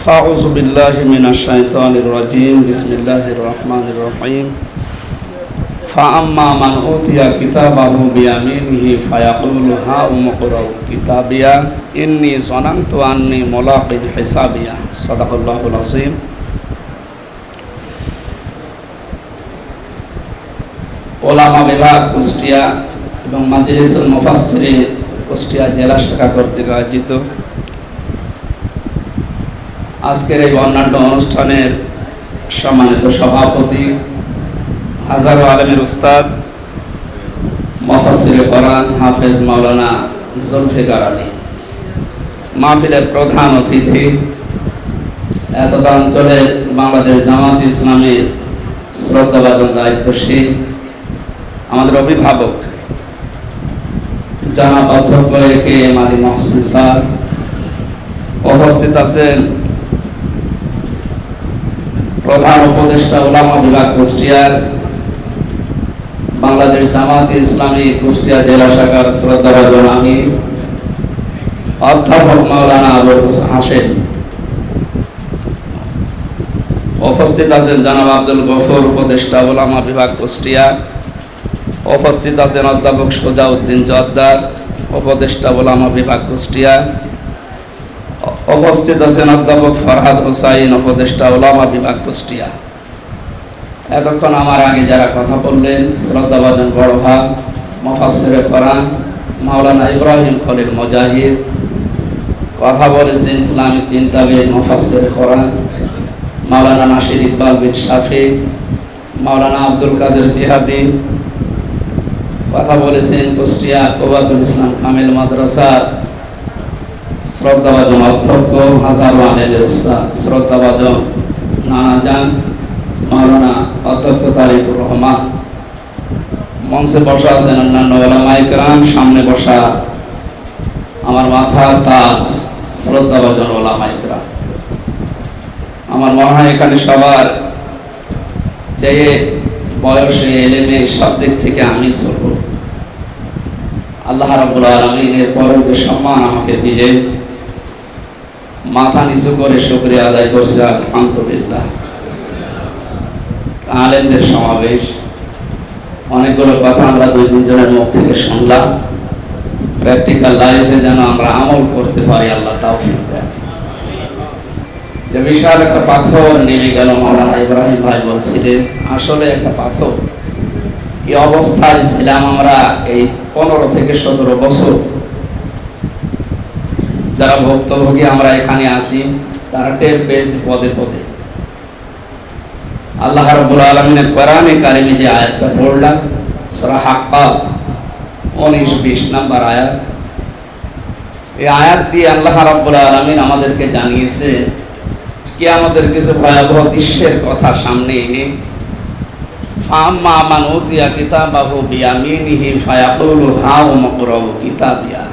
فأعوذ بالله من الشيطان الرجيم بسم الله الرحمن الرحيم فأما من أوتي كتابه بيمينه فيقول هاؤم اقرءوا كتابيا إني ظننت أني ملاق حسابيا صدق الله العظيم ওলামা বিভাগ কুষ্টিয়া এবং মাজলিসুল মুফাসসিরিন কুষ্টিয়া জেলা শাখা কর্তৃক আয়োজিত আজকের এই বর্ণাঢ্য অনুষ্ঠানের সম্মানিত সভাপতি হাজারো আলমের উস্তাদ মফসির কোরআন হাফেজ মাওলানা জুলফিকার আলী। মাহফিলের প্রধান অতিথি এতটা অঞ্চলের বাংলাদেশ জামাত ইসলামের শ্রদ্ধাবাদন দায়িত্বশীল আমাদের অভিভাবক জানাব অধ্যক্ষ মাদি মহসিন স্যার, উপস্থিত আছেন প্রধান উপদেষ্টা ওলামা বিভাগ কুষ্টিয়ার বাংলাদেশ জামাত ইসলামী কুষ্টিয়া জেলা শাখার শ্রদ্ধাভাজন আমি, অধ্যাপক মাওলানা আবুল হাসেন উপস্থিত আছেন জানাব আব্দুল গফর, উপদেষ্টা ওলামা বিভাগ কুষ্টিয়া। উপস্থিত আছেন অধ্যাপক সোজাউদ্দিন জর্দার উপদেষ্টা ওলামা বিভাগ কুষ্টিয়া। উপস্থিত আছেন অধ্যাপক ফরহাদ হোসাইন, উপদেষ্টা ওলামা বিভাগ কুষ্টিয়া। এতক্ষণ আমার আগে যারা কথা বললেন শ্রদ্ধাবাদন বড় ভাগ মফাসের ফরান মাওলানা ইব্রাহিম খলিল মুজাহিদ, কথা বলেছেন ইসলামিক চিন্তাবিদ মফাসের কোরআন, মাওলানা নাসির ইকবাল বিন শাফি, মাওলানা আব্দুল কাদের জিহাদি, কথা বলেছেন কুষ্টিয়া কোবাতুল ইসলাম কামিল মাদ্রাসার শ্রদ্ধাবাদন অধ্যক্ষ হাজার উস্তাদ যান মাওলানা অধ্যক্ষ তারিকুর রহমান। মঞ্চে বসা আছেন অন্যান্য সামনে বসা আমার মাথার তাজ শ্রদ্ধাবাদন ওলামাইকরাম আমার মনে হয় এখানে সবার চেয়ে বয়সে এলেমে সব দিক থেকে আমি চলব আল্লাহ রাবুল আলমিনের পরন্ত সম্মান আমাকে দিয়ে মাথা নিচু করে শুক্রিয়া আদায় করছে, আলহামদুলিল্লাহ। আলেমদের সমাবেশ। অনেকগুলো কথা আমরা দুই তিনজনের মুখ থেকে শুনলাম। প্র্যাকটিক্যাল লাইফে যেন আমরা আমল করতে পারি, আল্লাহ তাও দেয় যে বিশাল একটা পাথর নেমে গেল মাওলানা ইব্রাহিম ভাই বলছিলেন, আসলে একটা পাথর। কি অবস্থায় ছিলাম আমরা এই পনেরো থেকে সতেরো বছর। যারা ভক্তভোগী, আমরা এখানে আসি তারা টের পেয়েছি পদে পদে। আল্লাহ রাব্বুল আলামিনের কোরআনে কারিমে যে আয়াতটা পড়লাম, সূরা হাক্কাত 19 20 নাম্বার আয়াত। এই আয়াত দিয়ে আল্লাহ রাব্বুল আলামিন আমাদেরকে জানিয়েছে কি আমাদের কিছু ভয়াবহ দৃশ্যের কথা সামনে এনে ফাম্মা মান উতিয়া কিতাবাহু বিয়ামিনিহি ফায়াকুলু কিতাবিয়া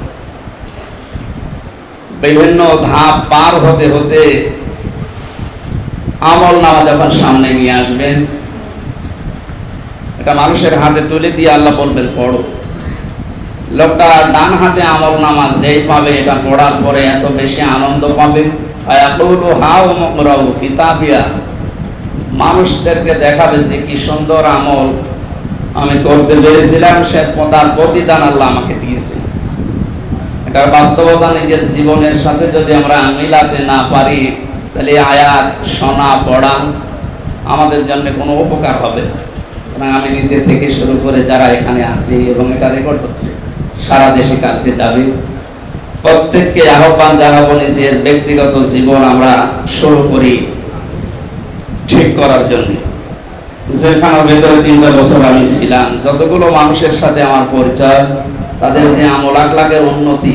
বিভিন্ন ধাপ পার হতে হতে আমল নামা যখন সামনে নিয়ে আসবেন এটা মানুষের হাতে তুলে দিয়ে আল্লাহ বলবেন, পড়ো। লোকটা ডান হাতে আমল নামা যেই পাবে, এটা পড়ার পরে এত বেশি আনন্দ পাবে। হাউ মকরাউ কিতাবিয়া। মানুষদেরকে দেখাবে যে কি সুন্দর আমল আমি করতে পেরেছিলাম, সে তার প্রতিদান আল্লাহ আমাকে দিয়েছে। এটার বাস্তবতা নিজের জীবনের সাথে যদি আমরা মিলাতে না পারি, তাহলে আয়াত, শোনা, পড়া আমাদের জন্য কোনো উপকার হবে। না আমি নিজে থেকে শুরু করে যারা এখানে আসি এবং এটা রেকর্ড হচ্ছে, সারা দেশে কালকে যাবে। প্রত্যেককে আহ্বান জানাব, নিজের ব্যক্তিগত জীবন আমরা শুরু করি। ঠিক করার জন্য। যেখানে ভেতরে তিনটা বছর আমি ছিলাম। যতগুলো মানুষের সাথে আমার পরিচয়, তাদের যে আমল আখলাকের উন্নতি,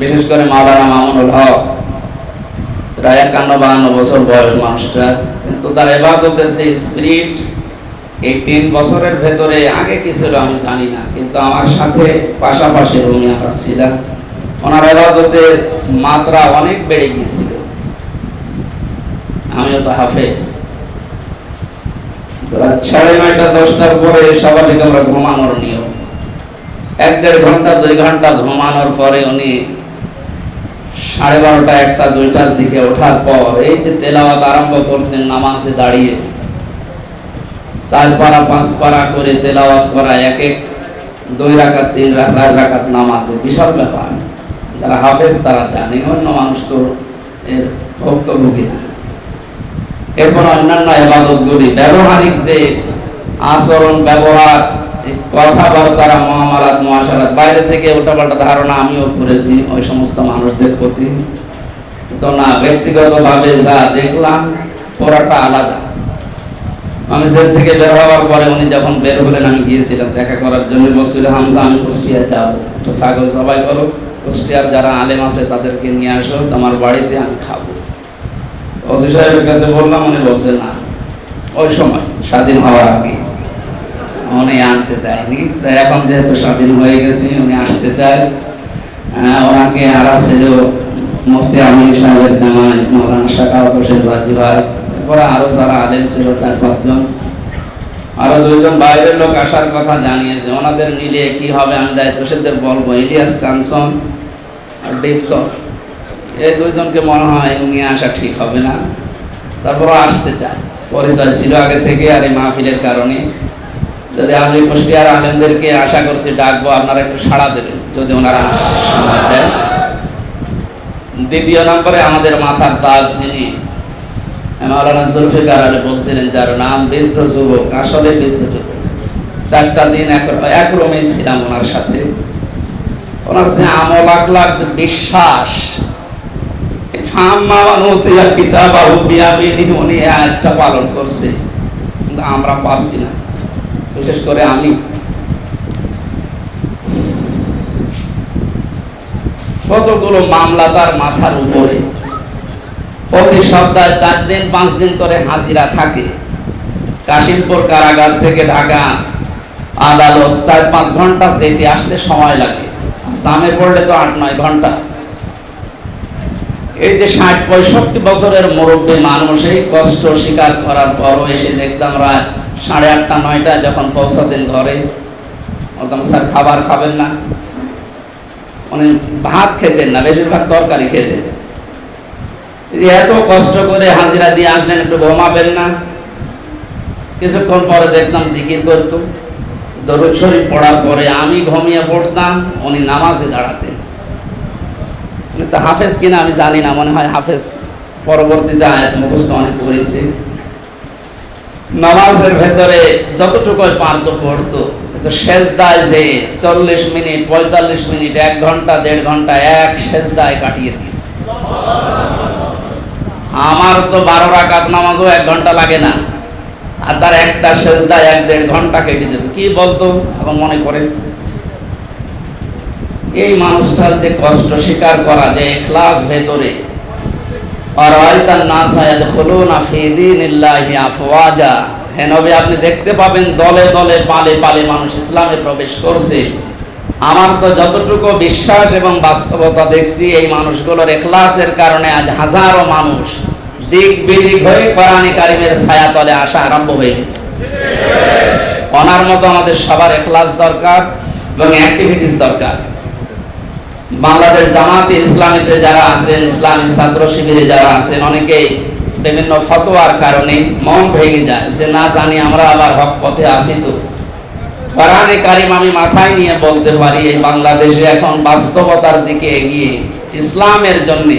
বিশেষ করে মাওলানা মামুনুল হক, প্রায় একান্ন বাহান্ন বছর বয়স মানুষটা, কিন্তু তার এবাদতের যে স্পিরিট এই তিন বছরের ভেতরে আগে কি ছিল আমি জানি না, কিন্তু আমার সাথে পাশাপাশি রুমে আমরা ছিলাম। ওনার এবাদতের মাত্রা অনেক বেড়ে গিয়েছিল। আমিও তো হাফেজ। রাত সাড়ে নয়টা, দশটার পরে স্বাভাবিক আমরা ঘুমানোর নিয়ম। এক দেড় ঘণ্টা, দুই ঘণ্টা ঘুমানোর পরে উনি সাড়ে বারোটা, একটা, দুইটার দিকে ওঠার পর এই যে তেলাওয়াত আরম্ভ করতেন নামাজে দাঁড়িয়ে চার পারা পাঁচ পারা করে তেলাওয়াত করা, এক এক, দুই রাকাত, তিন চার রাকাত নামাজে। বিশাল ব্যাপার। যারা হাফেজ তারা জানে, অন্য মানুষ তো এর ভুক্তভোগী না। এরপর অন্যান্য এবাদতগুলি ব্যবহারিক যে আচরণ, ব্যবহার, এই কথাবার্তা মহামারাত মহাসারাত বাইরে থেকে উল্টাপাল্টা ধারণা আমিও করেছি ওই সমস্ত মানুষদের প্রতি। তো না, ব্যক্তিগতভাবে যা দেখলাম, পড়াটা আলাদা। আমি জেল থেকে বের হওয়ার পরে উনি যখন বের হলেন, আমি গিয়েছিলাম দেখা করার জন্য, বলছিল, হামজা, আমি কুষ্টিয়া যাব। একটা ছাগল সবাই করো কুষ্টিয়ার যারা আলেম আছে তাদেরকে নিয়ে আসো, তোমার বাড়িতে আমি খাব। ওসি সাহেবের কাছে বললাম উনি বলছে না ওই সময় স্বাধীন হওয়ার আগে উনি আনতে দেয়নি। তো এখন যেহেতু স্বাধীন হয়ে গেছি উনি আসতে চায়। আহ, ওনাকে আর আছে যে মুফতি আমির সাহেবের জামাই মৌলানা শাকাওয়াত হোসেন রাজি ভাই এরপরে আরও যারা আলেম ছিল চার পাঁচজন। আরও দুইজন বাইরের লোক আসার কথা জানিয়েছে। ওনাদের নিলে কি হবে আমি দায়িত্ব দায়িত্বশীলদের বলব। ইলিয়াস কাঞ্চন আর ডিপসন। এই দুইজনকে মনে হয় নিয়ে আসা ঠিক হবে না। তারপরও আসতে চায়। পরিচয় ছিল আগে থেকে আর এই মাহফিলের কারণে। যদি আমি কুষ্টিয়ার আলেমদেরকে আশা করছি ডাকবো, আপনারা একটু সাড়া দেবেন। যদি ওনারা সময় দেয় দ্বিতীয় নম্বরে আমাদের মাথার তাজ যিনি মাওলানা জুলফিকার আলী বলছিলেন, যার নাম বৃদ্ধ যুবক, আসলে বৃদ্ধ যুবক। চারটা দিন এক এক রুমে ছিলাম ওনার সাথে। ওনার যে আমল আখলাক যে বিশ্বাস ফাম্মা অনুতিয়া কিতাবাহু বিয়ামিনিহি পালন করছে। কিন্তু আমরা পারছি না। বিশেষ করে আমি। কতগুলো মামলা তার মাথার উপরে। প্রতি সপ্তাহে চার দিন, পাঁচ দিন করে হাজিরা থাকে। কাশিমপুর কারাগার থেকে ঢাকা আদালত চার পাঁচ ঘণ্টা যেতে আসতে সময় লাগে। জামে পড়লে তো আট নয় ঘণ্টা। এই যে ষাট পঁয়ষট্টি বছরের মুরব্বী মানুষ, এই কষ্ট স্বীকার করার পরও এসে দেখতাম রাত সাড়ে আটটা নয়টা যখন পৌঁছাতেন ঘরে, বলতাম, স্যার, খাবার খাবেন না। উনি ভাত খেতেন না, বেশিরভাগ তরকারি খেতেন। এত কষ্ট করে হাজিরা দিয়ে আসলেন, একটু ঘুমাবেন না। কিছুক্ষণ পরে দেখতাম জিকির করতো। দরুদ শরীফ পড়ার পরে আমি ঘুমিয়ে পড়তাম, উনি নামাজে দাঁড়াতেন। উনি তো হাফেজ কিনা আমি জানি না, মনে হয় হাফেজ পরবর্তীতে আয়াত মুখস্থ অনেক করেছে। নামাজের ভেতরে যতটুকু পারতো পড়তো কিন্তু শেষদায় যে চল্লিশ মিনিট, পঁয়তাল্লিশ মিনিট, এক ঘণ্টা, দেড় ঘণ্টা, এক শেষদায় কাটিয়ে দিয়েছে। আমার তো বারো রাকাত নামাজও এক ঘণ্টা লাগে না, আর তার একটা শেষদায় এক দেড় ঘণ্টা কেটে যেত। কি বলতো? এখন মনে করেন এই মানুষটার যে কষ্ট স্বীকার করা, যে এখলাস ভেতরে আপনি দেখতে পাবেন দলে দলে, পালে পালে মানুষ ইসলামে প্রবেশ করছে। আমার তো যতটুকু বিশ্বাস এবং বাস্তবতা দেখছি, এই মানুষগুলোর এখলাসের কারণে আজ হাজারো মানুষ দিক বিদিক হয়ে কোরআনে কারিমের আসা আরম্ভ হয়ে গেছে। অনার মতো আমাদের সবার এখলাস দরকার এবং অ্যাক্টিভিটিস দরকার। বাংলাদেশ জামাতে ইসলামীতে যারা আছেন ইসলামী ছাত্র শিবিরে যারা আছেন অনেকেই বিভিন্ন ফতোয়ার কারণে মন ভেঙে যায় যে না জানি আমরা আবার হক পথে আসি তো কোরআনে কারিম আমি মাথায় নিয়ে বলতে পারি এই বাংলাদেশে এখন বাস্তবতার দিকে এগিয়ে ইসলামের জন্য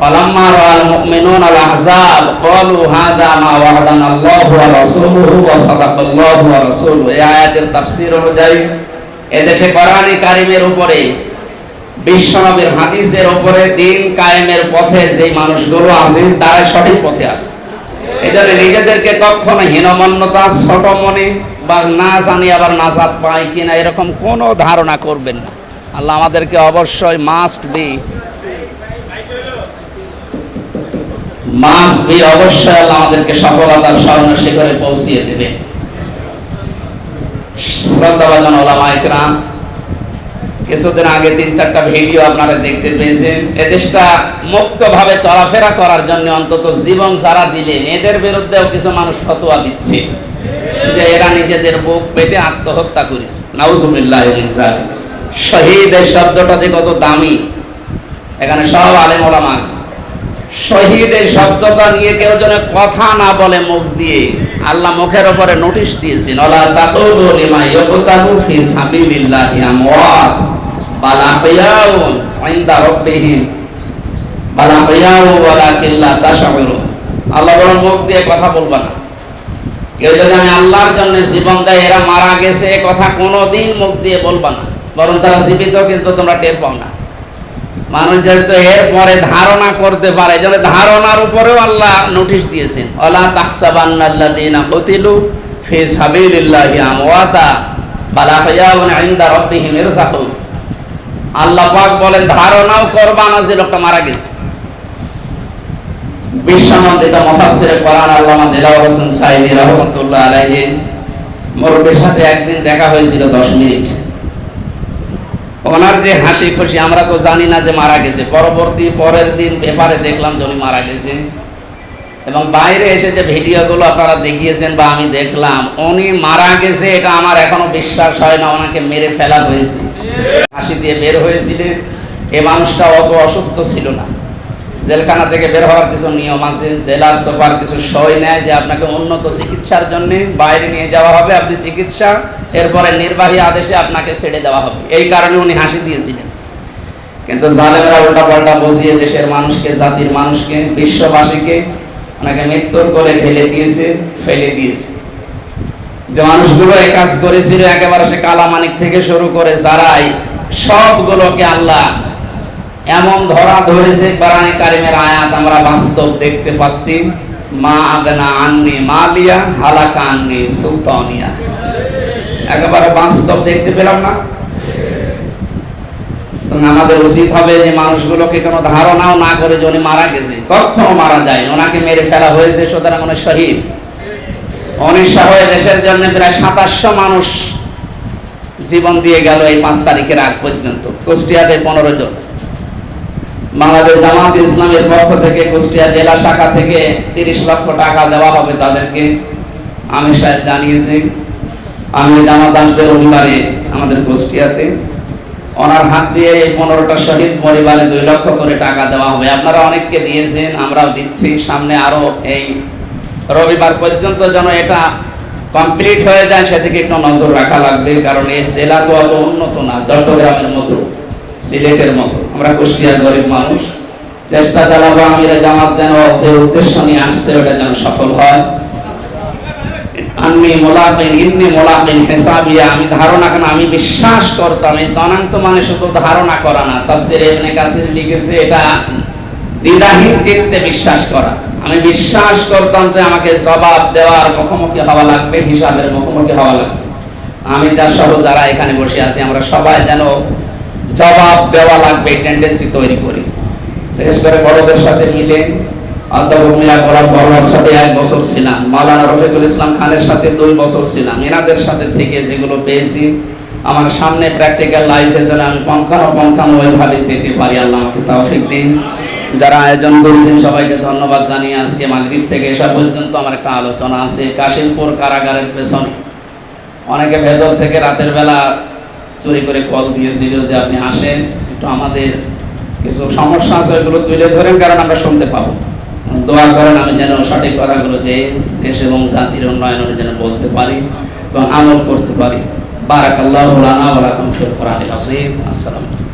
فلما راى المؤمنون الاحزاب قالوا هذا ما وعدنا الله ورسوله وصدق الله ورسوله এই আয়াতের তাফসীর অনুযায়ী এদেশে কোরআনে কারিমের উপরে বিশ্বনবীর হাদিসের উপরে দিন কায়েমের পথে যে মানুষগুলো আছে তারা সঠিক পথে আছে। এই জন্য নিজেদেরকে কখনো হীনমন্যতা ছোট মনে বা না জানি আবার নাজাত পাই কিনা, এরকম কোনো ধারণা করবেন না। আল্লাহ আমাদেরকে অবশ্যই মাস্ট বি মাস্ট বি অবশ্যই আল্লাহ আমাদেরকে সফলতার স্বর্ণ শিখরে পৌঁছিয়ে দেবে। শ্রদ্ধাভাজন ওলামা ইকরাম কিছুদিন আগে তিন চারটা ভিডিও আপনারা দেখতে পেয়েছেন। এদেশটা মুক্তভাবে চলাফেরা করার জন্য অন্তত জীবন যারা দিলেন। এদের বিরুদ্ধেও কিছু মানুষ ফতোয়া দিচ্ছে। যে এরা নিজেদের বুক পেতে আত্মহত্যা করেছে। নাউজুবিল্লাহ। শহীদ এই শব্দটা যে কত দামি। এখানে সব আলেম ওলামা আছে। শহীদ এই শব্দটা নিয়ে কেউ যেন কথা না বলে মুখ দিয়ে। আল্লাহ মুখের উপরে নোটিশ দিয়েছেন ওলা তাকুলু লিমা ইয়াকুতাবু ফি সাবিলিল্লাহি আমওয়াত। আল্লাহ আল্লাহর জন্য জীবন এরা মারা গেছে কথা মুখ দিয়ে না। বরং তারা জীবিত, কিন্তু তোমরা টের পাও না। মানুষ যেহেতু এর পরে ধারণা করতে পারে ধারণার উপরেও আল্লাহ নোটিশ দিয়েছেন। আমওয়াতা। বাল আল্লাহ পাক বলেন, ধারণাও করবা না যে লোকটা মারা গেছে। বিশ্বনন্দিত মুফাসসির কোরআন আল্লামা দিলাওয়ার হোসেন সাইদি রাহমাতুল্লাহ আলাইহি মুরব্বির সাথে একদিন দেখা হয়েছিল 10 মিনিট। ওনার যে হাসি খুশি, আমরা তো জানি না যে মারা গেছে। পরবর্তী পরের দিন পেপারে দেখলাম যে উনি মারা গেছে। এবং বাইরে এসে যে ভিডিওগুলো আপনারা দেখিয়েছেন বা আমি দেখলাম, উনি মারা গেছে, এটা আমার এখনও বিশ্বাস হয় না, ওনাকে মেরে ফেলা হয়েছে। হাসি দিয়ে বের হয়েছিলেন, এ মানুষটা অত অসুস্থ ছিল না। জেলখানা থেকে বের হওয়ার কিছু নিয়ম আছে, জেলার সোফার কিছু সই নেয় যে আপনাকে উন্নত চিকিৎসার জন্য বাইরে নিয়ে যাওয়া হবে, আপনি চিকিৎসা, এরপরে নির্বাহী আদেশে আপনাকে ছেড়ে দেওয়া হবে। এই কারণে উনি হাসি দিয়েছিলেন। কিন্তু জালেমরা উল্টা পাল্টা বসিয়ে দেশের মানুষকে, জাতির মানুষকে, বিশ্ববাসীকে ওনাকে মৃত্যুর করে ঢেলে দিয়েছে, ফেলে দিয়েছে। যে মানুষগুলো এই কাজ করেছিল, একেবারে সে কালামানিক থেকে শুরু করে যারাই, সবগুলোকে আল্লাহ এমন ধরা ধরেছে, কোরআনে কারিমের আয়াত আমরা বাস্তব দেখতে পাচ্ছি। মা আগনা আননি মালিয়া, হালাকা আননি সুলতানিয়া। একেবারে বাস্তব দেখতে পেলাম না। আমাদের উচিত হবে যে মানুষগুলোকে কোনো ধারণাও না করে যে উনি মারা গেছে। কখনো মারা যায় ওনাকে মেরে ফেলা হয়েছে, সুতরাং উনি শহীদ। উনিশশো হয়ে দেশের জন্য প্রায় সাতাশশো মানুষ জীবন দিয়ে গেল এই পাঁচ তারিখের আগ পর্যন্ত, কুষ্টিয়াতে পনেরো জন। বাংলাদেশ জামাত ইসলামের পক্ষ থেকে কুষ্টিয়া জেলা শাখা থেকে তিরিশ লক্ষ টাকা দেওয়া হবে তাদেরকে। আমি সাহেব জানিয়েছি আমি জামাত আসবে রবিবারে আমাদের কুষ্টিয়াতে। ওনার হাত দিয়ে এই পনেরোটা শহীদ পরিবারে দুই লক্ষ করে টাকা দেওয়া হবে। আপনারা অনেককে দিয়েছেন, আমরাও দিচ্ছি। সামনে আরও এই রবিবার পর্যন্ত যেন এটা কমপ্লিট হয়ে যায়, সেদিকে একটু নজর রাখা লাগবে। কারণ এই জেলা তো অত উন্নত না, চট্টগ্রামের মতো, সিলেটের মতো। আমরা কুষ্টিয়ার গরিব মানুষ। চেষ্টা চালাবো আমিরা জামাত যেন যে উদ্দেশ্য নিয়ে আসছে, ওটা যেন সফল হয়। আন্নি মোলাকিন, ইন্নি মোলাকিন হিসাবিয়া। আমি ধারণা কেন, আমি বিশ্বাস করতাম। এই সনান্ত মানে শুধু ধারণা করা না। তাফসির ইবনে কাসির লিখেছে এটা দ্বিধাহীন চিত্তে বিশ্বাস করা। আমি বিশ্বাস করতাম যে আমাকে জবাব দেওয়ার মুখোমুখি হওয়া লাগবে, হিসাবের মুখোমুখি হওয়া লাগবে। আমি যা সহ যারা এখানে বসে আছি, আমরা সবাই যেন জবাব দেওয়া লাগবে টেন্ডেন্সি তৈরি করি। বিশেষ করে বড়দের সাথে মিলে খানের সাথে দুই বছর ছিলাম। এনাদের সাথে থেকে যেগুলো পেয়েছি, আমার সামনে প্র্যাকটিক্যাল আমি যারা আয়োজন ধন্যবাদ জানিয়ে আজকে মাগরিব থেকে এসা পর্যন্ত আমার একটা আলোচনা আছে। কাশিমপুর কারাগারের পেছনে। অনেকে ভেতর থেকে রাতের বেলা চুরি করে কল দিয়েছিল যে আপনি আসেন, একটু আমাদের কিছু সমস্যা আছে ওইগুলো তুলে ধরেন, কারণ আমরা শুনতে পাবো। দোয়া করেন আমি যেন সঠিক কথাগুলো যে দেশ এবং জাতির উন্নয়নের যেন বলতে পারি এবং আমল করতে পারি। বারাকাল্লাহ লানা ওয়া লাকুম ফিল কোরআনিল আযীম। আসসালামু আলাইকুম।